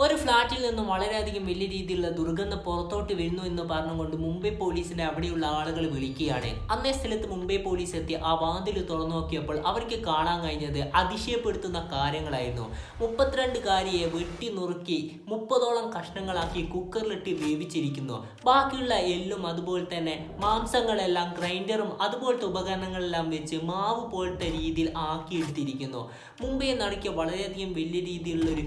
ഒരു ഫ്ലാറ്റിൽ നിന്നും വളരെയധികം വലിയ രീതിയിലുള്ള ദുർഗന്ധം പുറത്തോട്ട് വരുന്നു എന്ന് പറഞ്ഞുകൊണ്ട് മുംബൈ പോലീസിനെ അവിടെയുള്ള ആളുകൾ വിളിക്കുകയാണ്. അന്നേ സ്ഥലത്ത് മുംബൈ പോലീസ് എത്തി ആ വാതിൽ തുറന്നു നോക്കിയപ്പോൾ അവർക്ക് കാണാൻ കഴിഞ്ഞത് അതിശയപ്പെടുത്തുന്ന കാര്യങ്ങളായിരുന്നു. മുപ്പത്തിരണ്ടുകാരിയെ വെട്ടി നുറുക്കി മുപ്പതോളം കഷ്ണങ്ങളാക്കി കുക്കറിലിട്ട് വേവിച്ചിരിക്കുന്നു. ബാക്കിയുള്ള എല്ലും അതുപോലെ തന്നെ മാംസങ്ങളെല്ലാം ഗ്രൈൻഡറും അതുപോലത്തെ ഉപകരണങ്ങളെല്ലാം വെച്ച് മാവ് പോലത്തെ രീതിയിൽ ആക്കിയെടുത്തിരിക്കുന്നു. മുംബൈ നടക്കിയ വളരെയധികം വലിയ രീതിയിലുള്ള ഒരു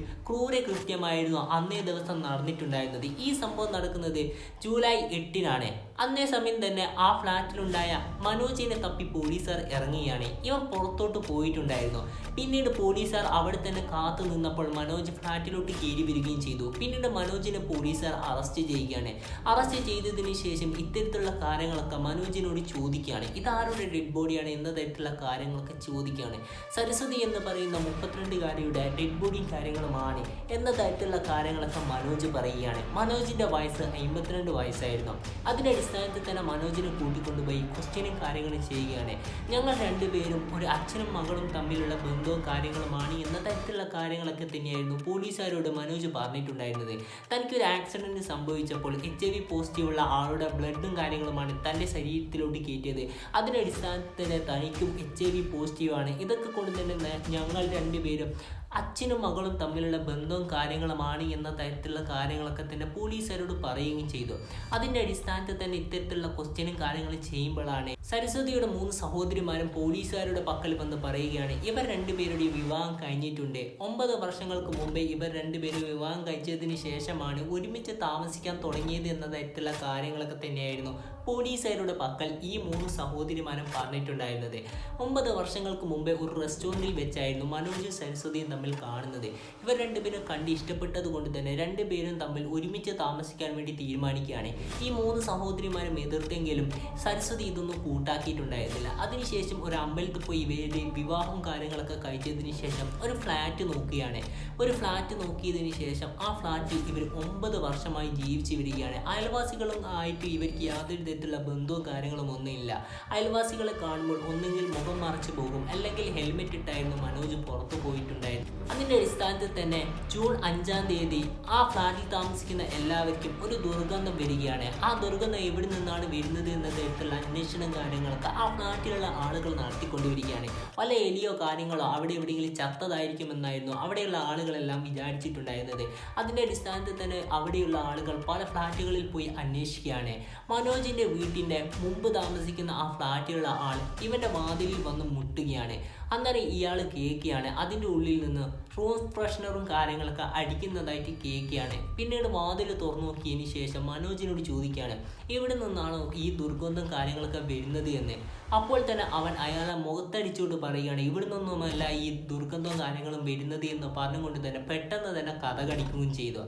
ക്രൂരകൃത്യമായിരുന്നു അന്നേ ദിവസം നടന്നിട്ടുണ്ടായിരുന്നത്. ഈ സംഭവം നടക്കുന്നത് ജൂലൈ എട്ടിനാണ്. അന്നേ സമയം തന്നെ ആ ഫ്ലാറ്റിലുണ്ടായ മനോജിനെ തപ്പി പോലീസുകാർ ഇറങ്ങുകയാണ് ഇവൻ പുറത്തോട്ട് പോയിട്ടുണ്ടായിരുന്നു. പിന്നീട് പോലീസുകാർ അവിടെ തന്നെ കാത്തു നിന്നപ്പോൾ മനോജ് ഫ്ലാറ്റിലോട്ട് കയറി വരികയും ചെയ്തു. പിന്നീട് മനോജിനെ പോലീസുകാർ അറസ്റ്റ് ചെയ്യുകയാണ്. അറസ്റ്റ് ചെയ്തതിന് ശേഷം ഇത്തരത്തിലുള്ള കാര്യങ്ങളൊക്കെ മനോജിനോട് ചോദിക്കുകയാണ്. ഇതാരുടെ ഡെഡ് ബോഡിയാണ് എന്ന തരത്തിലുള്ള കാര്യങ്ങളൊക്കെ ചോദിക്കുകയാണ്. സരസ്വതി എന്ന് പറയുന്ന മുപ്പത്തിരണ്ടുകാരിയുടെ ഡെഡ് ബോഡി കാര്യങ്ങളുമാണ് എന്ന തരത്തിലുള്ള കാര്യങ്ങളൊക്കെ മനോജ് പറയുകയാണ്. മനോജിന്റെ വയസ്സ് അമ്പത്തിരണ്ട് വയസ്സായിരുന്നു. അതിന്റെ അടിസ്ഥാനത്തിൽ തന്നെ മനോജിനെ കൂട്ടിക്കൊണ്ടുപോയി ക്വസ്റ്റ്യനും കാര്യങ്ങളും ചെയ്യുകയാണ്. ഞങ്ങൾ രണ്ടുപേരും ഒരു അച്ഛനും മകളും തമ്മിലുള്ള ബന്ധവും കാര്യങ്ങളുമാണ് എന്ന തരത്തിലുള്ള കാര്യങ്ങളൊക്കെ തന്നെയായിരുന്നു പോലീസുകാരോട് മനോജ് പറഞ്ഞിട്ടുണ്ടായിരുന്നത്. തനിക്കൊരു ആക്സിഡന്റ് സംഭവിച്ചപ്പോൾ എച്ച് ഐ വി പോസിറ്റീവുള്ള ആളുടെ ബ്ലഡും കാര്യങ്ങളുമാണ് തന്റെ ശരീരത്തിലോട്ട് കയറ്റിയത്. അതിന്റെ അടിസ്ഥാനത്തിൽ തനിക്കും എച്ച് ഐ വി പോസിറ്റീവാണ് ഇതൊക്കെ കൊണ്ട് തന്നെ ഞങ്ങൾ രണ്ടുപേരും അച്ഛനും മകളും തമ്മിലുള്ള ബന്ധവും കാര്യങ്ങളുമാണ് എന്ന തരത്തിലുള്ള കാര്യങ്ങളൊക്കെ തന്നെ പോലീസുകാരോട് പറയുകയും ചെയ്തു. അതിന്റെ അടിസ്ഥാനത്തിൽ തന്നെ ഇത്തരത്തിലുള്ള ക്വസ്റ്റ്യനും കാര്യങ്ങളും ചെയ്യുമ്പോഴാണ് സരസ്വതിയുടെ മൂന്ന് സഹോദരിമാരും പോലീസുകാരുടെ പക്കൽ വന്ന് പറയുകയാണ് ഇവർ രണ്ടുപേരുടെയും വിവാഹം കഴിഞ്ഞിട്ടുണ്ട്. ഒമ്പത് വർഷങ്ങൾക്ക് മുമ്പേ ഇവർ രണ്ടുപേരും വിവാഹം കഴിച്ചതിന് ശേഷമാണ് ഒരുമിച്ച് താമസിക്കാൻ തുടങ്ങിയത് എന്ന തരത്തിലുള്ള കാര്യങ്ങളൊക്കെ തന്നെയായിരുന്നു പോലീസുകാരുടെ പക്കൽ ഈ മൂന്ന് സഹോദരിമാരും പറഞ്ഞിട്ടുണ്ടായിരുന്നത്. ഒമ്പത് വർഷങ്ങൾക്ക് മുമ്പേ ഒരു റെസ്റ്റോറന്റിൽ വെച്ചായിരുന്നു മനോജും സരസ്വതിയും തമ്മിൽ കാണുന്നത്. ഇവർ രണ്ടുപേരും കണ്ട് ഇഷ്ടപ്പെട്ടത് കൊണ്ട് തന്നെ രണ്ടുപേരും തമ്മിൽ ഒരുമിച്ച് താമസിക്കാൻ വേണ്ടി തീരുമാനിക്കുകയാണ്. ഈ മൂന്ന് സഹോദരിമാരും എതിർത്തെങ്കിലും സരസ്വതി ഇതൊന്നും കൂട്ടാക്കിയിട്ടുണ്ടായിരുന്നില്ല അതിനുശേഷം ഒരു അമ്പലത്തിൽ പോയി ഇവരുടെ വിവാഹവും കാര്യങ്ങളൊക്കെ കഴിച്ചതിന് ശേഷം ഒരു ഫ്ലാറ്റ് നോക്കുകയാണ്. ഒരു ഫ്ലാറ്റ് നോക്കിയതിന് ശേഷം ആ ഫ്ലാറ്റിൽ ഇവർ ഒമ്പത് വർഷമായി ജീവിച്ചു വരികയാണ്. അയൽവാസികളും ആയിട്ട് ഇവർക്ക് യാതൊരു തരത്തിലുള്ള ബന്ധവും കാര്യങ്ങളും ഒന്നുമില്ല. അയൽവാസികളെ കാണുമ്പോൾ ഒന്നെങ്കിൽ മുഖം മറച്ചു പോകും അല്ലെങ്കിൽ ഹെൽമെറ്റ് ഇട്ടായിരുന്നു മനോജ് പുറത്തു പോയിട്ടുണ്ടായിരുന്നു. അതിന്റെ അടിസ്ഥാനത്തിൽ തന്നെ ജൂൺ അഞ്ചാം തീയതി ആ ഫ്ലാറ്റിൽ താമസിക്കുന്ന എല്ലാവർക്കും ഒരു ദുർഗന്ധം വരികയാണ്. ആ ദുർഗന്ധം എവിടെ നിന്നാണ് വരുന്നത് എന്ന തരത്തിലുള്ള അന്വേഷണം കാര്യങ്ങളൊക്കെ ആ നാട്ടിലുള്ള ആളുകൾ നടത്തിക്കൊണ്ടിരിക്കുകയാണ്. പല എലിയോ കാര്യങ്ങളോ അവിടെ എവിടെയെങ്കിലും ചത്തതായിരിക്കുമെന്നായിരുന്നു അവിടെയുള്ള ആളുകളെല്ലാം വിചാരിച്ചിട്ടുണ്ടായിരുന്നത്. അതിന്റെ അടിസ്ഥാനത്തിൽ തന്നെ അവിടെയുള്ള ആളുകൾ പല ഫ്ലാറ്റുകളിൽ പോയി അന്വേഷിക്കുകയാണ്. മനോജിന്റെ വീട്ടിന്റെ മുമ്പ് താമസിക്കുന്ന ആ ഫ്ലാറ്റിലുള്ള ആൾ ഇവന്റെ വാതിലിൽ വന്ന് മുട്ടുകയാണ്. അന്നേരം ഇയാൾ കേൾക്കുകയാണ്. അതിന്റെ ഉള്ളിൽ നിന്ന് റൂം ഫ്രഷ്നറും കാര്യങ്ങളൊക്കെ അടിക്കുന്നതായിട്ട് കേൾക്കുകയാണ്. പിന്നീട് വാതിൽ തുറന്നു നോക്കിയതിന് ശേഷം മനോജിനോട് ചോദിക്കുകയാണ്. ഇവിടെ നിന്നാണോ ഈ ദുർഗന്ധം കാര്യങ്ങളൊക്കെ വരുന്നത്? എന്ന്. അപ്പോൾ തന്നെ അവൻ അയാളെ മുഖത്തടിച്ചുകൊണ്ട് പറയുകയാണ് ഇവിടെ നിന്നുമല്ല ഈ ദുർഗന്ധവും കാര്യങ്ങളും വരുന്നത് എന്ന് പറഞ്ഞുകൊണ്ട് തന്നെ പെട്ടെന്ന് തന്നെ കഥ കടിക്കുകയും ചെയ്തു.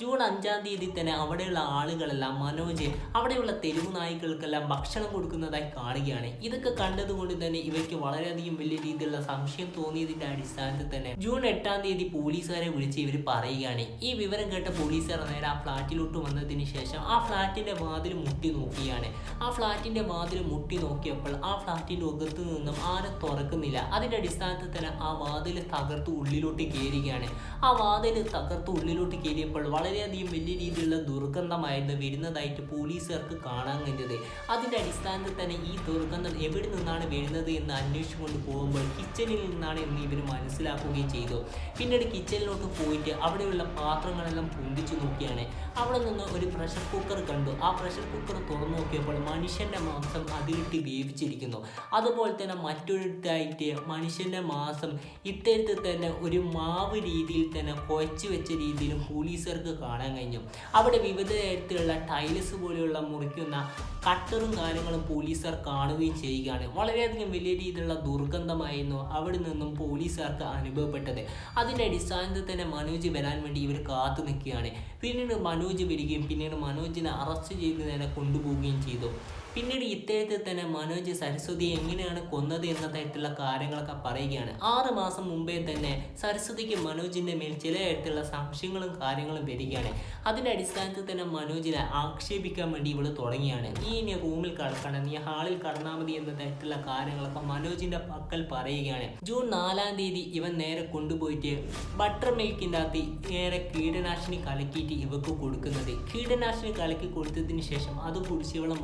ജൂൺ അഞ്ചാം തീയതി തന്നെ അവിടെയുള്ള ആളുകളെല്ലാം മനോജ് അവിടെയുള്ള തെരുവ് നായ്ക്കൾക്കെല്ലാം ഭക്ഷണം കൊടുക്കുന്നതായി കാണുകയാണ്. ഇതൊക്കെ കണ്ടതുകൊണ്ട് തന്നെ ഇവയ്ക്ക് വളരെയധികം വലിയ രീതിയിലുള്ള സംശയം തോന്നിയതിന്റെ അടിസ്ഥാനത്തിൽ തന്നെ ജൂൺ എട്ടാം തീയതി പോലീസുകാരെ വിളിച്ച് ഇവർ പറയുകയാണ്. ഈ വിവരം കേട്ട പോലീസുകാർ നേരെ ആ ഫ്ലാറ്റിലോട്ട് വന്നതിന് ശേഷം ആ ഫ്ലാറ്റിന്റെ വാതിൽ മുട്ടി നോക്കിയാണ് ആ ഫ്ലാറ്റിന്റെ വാതിൽ മുട്ടി നോക്കിയപ്പോൾ ആ ഫ്ലാറ്റിന്റെ അകത്ത് നിന്നും ആരും തുറക്കുന്നില്ല. അതിന്റെ അടിസ്ഥാനത്തിൽ തന്നെ ആ വാതിൽ തകർത്ത് ഉള്ളിലോട്ട് കയറുകയാണ് ആ വാതിൽ തകർത്ത് ഉള്ളിലോട്ട് കയറിയപ്പോൾ വളരെയധികം വലിയ രീതിയിലുള്ള ദുർഗന്ധമായിരുന്നു വരുന്നതായിട്ട് പോലീസുകാർക്ക് കാണാൻ കഴിഞ്ഞത്. അതിന്റെ അടിസ്ഥാനത്തിൽ തന്നെ ഈ ദുർഗന്ധം എവിടെ നിന്നാണ് വരുന്നത് എന്ന് അന്വേഷിച്ചുകൊണ്ട് പോകുമ്പോൾ കിച്ചണിൽ നിന്നാണ് എന്ന് ഇവർ മനസ്സിലാക്കുകയും ചെയ്തു. പിന്നീട് കിച്ചണിലോട്ട് പോയിട്ട് അവിടെയുള്ള പാത്രങ്ങളെല്ലാം പൊന്തിച്ചു നോക്കിയാണ്. അവിടെ നിന്ന് ഒരു പ്രഷർ കുക്കർ കണ്ടു. ആ പ്രഷർ കുക്കർ തുറന്നു നോക്കിയപ്പോൾ മനുഷ്യന്റെ മാംസം അതിലിട്ട് വേവിച്ചിരിക്കുന്നു അതുപോലെ തന്നെ മറ്റൊരിടത്തായിട്ട് മനുഷ്യന്റെ മാസം ഇത്തരത്തിൽ തന്നെ ഒരു മാവ് രീതിയിൽ തന്നെ കുഴച്ച് വെച്ച രീതിയിലും പോലീസുകാർക്ക് കാണാൻ കഴിഞ്ഞു. അവിടെ വിവിധ തരത്തിലുള്ള ടൈൽസ് പോലെയുള്ള മുറിക്കുന്ന കട്ടറും കാര്യങ്ങളും പോലീസുകാർ കാണുകയും ചെയ്യുകയാണ്. വളരെയധികം വലിയ രീതിയിലുള്ള ദുർഗന്ധമായിരുന്നു അവിടെ നിന്നും പോലീസുകാർക്ക് അനുഭവപ്പെട്ടത്. അതിന്റെ അടിസ്ഥാനത്തിൽ തന്നെ മനോജ് വരാൻ വേണ്ടി ഇവർ കാത്തു നിൽക്കുകയാണ്. പിന്നീട് മനോജ് വരികയും പിന്നീട് മനോജിനെ അറസ്റ്റ് ചെയ്ത് നേരെ കൊണ്ടുപോവുകയും ചെയ്തു. പിന്നീട് ഇദ്ദേഹത്തെ തന്നെ മനോജ് സരസ്വതി എങ്ങനെയാണ് കൊന്നത് എന്ന തരത്തിലുള്ള കാര്യങ്ങളൊക്കെ പറയുകയാണ്. ആറ് മാസം മുമ്പേ തന്നെ സരസ്വതിക്ക് മനോജിന്റെ മേൽ ചില തരത്തിലുള്ള സംശയങ്ങളും കാര്യങ്ങളും വരികയാണ്. അതിന്റെ അടിസ്ഥാനത്തിൽ തന്നെ മനോജിനെ ആക്ഷേപിക്കാൻ വേണ്ടി ഇവൾ തുടങ്ങിയാണ്. നീ ഇനി റൂമിൽ കടക്കണം. നീ ഹാളിൽ കടന്നാൽ മതി എന്ന തരത്തിലുള്ള കാര്യങ്ങളൊക്കെ മനോജിന്റെ പക്കൽ പറയുകയാണ്. ജൂൺ നാലാം തീയതി ഇവൻ നേരെ കൊണ്ടുപോയിട്ട് ബട്ടർ മിൽക്കിന്റെ അകത്ത് നേരെ കീടനാശിനി കലക്കിയിട്ട് ഇവക്ക് കൊടുക്കുന്നത്. കീടനാശിനി കലക്കി കൊടുത്തതിന് ശേഷം അത് കുടിച്ച് ഇവളെ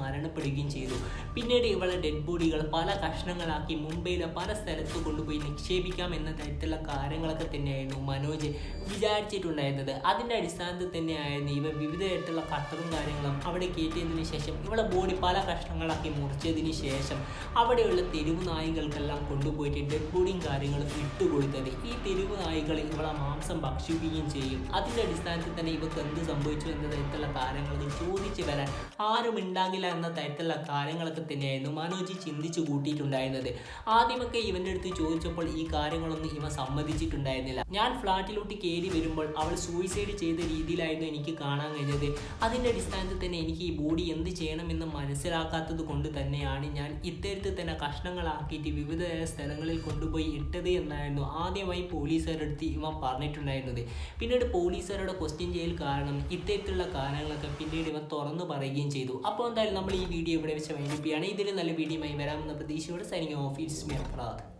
മരണപ്പെടുകയും ചെയ്തു. പിന്നീട് ഇവളെ ഡെഡ് ബോഡികൾ പല കഷ്ണങ്ങളാക്കി മുംബൈയിലെ പല സ്ഥലത്ത് കൊണ്ടുപോയി നിക്ഷേപിക്കാം എന്ന തരത്തിലുള്ള കാര്യങ്ങളൊക്കെ തന്നെയായിരുന്നു മനോജ് വിചാരിച്ചിട്ടുണ്ടായിരുന്നത്. അതിന്റെ അടിസ്ഥാനത്തിൽ തന്നെയായിരുന്നു ഇവ വിവിധ തരത്തിലുള്ള കട്ടറും കാര്യങ്ങളും അവിടെ കയറ്റിയതിന് ശേഷം ഇവളെ ബോഡി പല കഷ്ണങ്ങളാക്കി മുറിച്ചതിന് ശേഷം അവിടെയുള്ള തെരുവ് നായികൾക്കെല്ലാം കൊണ്ടുപോയിട്ട് ഡെഡ് ബോഡിയും കാര്യങ്ങളും ഇട്ടുകൊടുത്തത്. ഈ തെരുവ് നായികൾ ഇവളെ മാംസം ഭക്ഷിക്കുകയും ചെയ്യും. അതിന്റെ അടിസ്ഥാനത്തിൽ തന്നെ ഇവക്ക് എന്ത് സംഭവിച്ചു എന്ന തരത്തിലുള്ള കാര്യങ്ങൾ ചോദിച്ചു വരാൻ ആരും ഉണ്ടാകില്ല എന്ന തരത്തിലുള്ള കാര്യങ്ങളൊക്കെ തന്നെയായിരുന്നു മനോജി ചിന്തിച്ചു കൂട്ടിയിട്ടുണ്ടായിരുന്നത്. ആദ്യമൊക്കെ ഇവന്റെ അടുത്ത് ചോദിച്ചപ്പോൾ ഈ കാര്യങ്ങളൊന്നും ഇവ സമ്മതിച്ചിട്ടുണ്ടായിരുന്നില്ല. ഞാൻ ഫ്ലാറ്റിലോട്ട് കയറി വരുമ്പോൾ അവൾ സൂയിസൈഡ് ചെയ്ത രീതിയിലായിരുന്നു എനിക്ക് കാണാൻ കഴിഞ്ഞത്. അതിന്റെ അടിസ്ഥാനത്തിൽ തന്നെ എനിക്ക് ഈ ബോഡി എന്ത് ചെയ്യണമെന്ന് മനസ്സിലാക്കാത്തത് കൊണ്ട് തന്നെയാണ് ഞാൻ ഇത്തരത്തിൽ തന്നെ കഷ്ണങ്ങളാക്കിയിട്ട് വിവിധ സ്ഥലങ്ങളിൽ കൊണ്ടുപോയി ഇട്ടത് എന്നായിരുന്നു ആദ്യമായി പോലീസുകാരുടെ അടുത്ത് ഇവ പറഞ്ഞിട്ടുണ്ടായിരുന്നത്. പിന്നീട് പോലീസുകാരുടെ ക്വസ്റ്റ്യൻ ചെയ്യൽ കാരണം ഇത്തരത്തിലുള്ള കാര്യങ്ങളൊക്കെ പിന്നീട് ഇവ തുറന്നു പറയുകയും ചെയ്തു. അപ്പോൾ എന്തായാലും നമ്മൾ ഈ വീഡിയോ ഇവിടെ വെച്ച് വൈകിപ്പിക്കുകയാണ് ഇതിൽ നല്ല വീഡിയോയുമായി വരാമെന്ന പ്രതീക്ഷയോട് സൈനിങ് ഓഫ് ഇറ്റ്സ്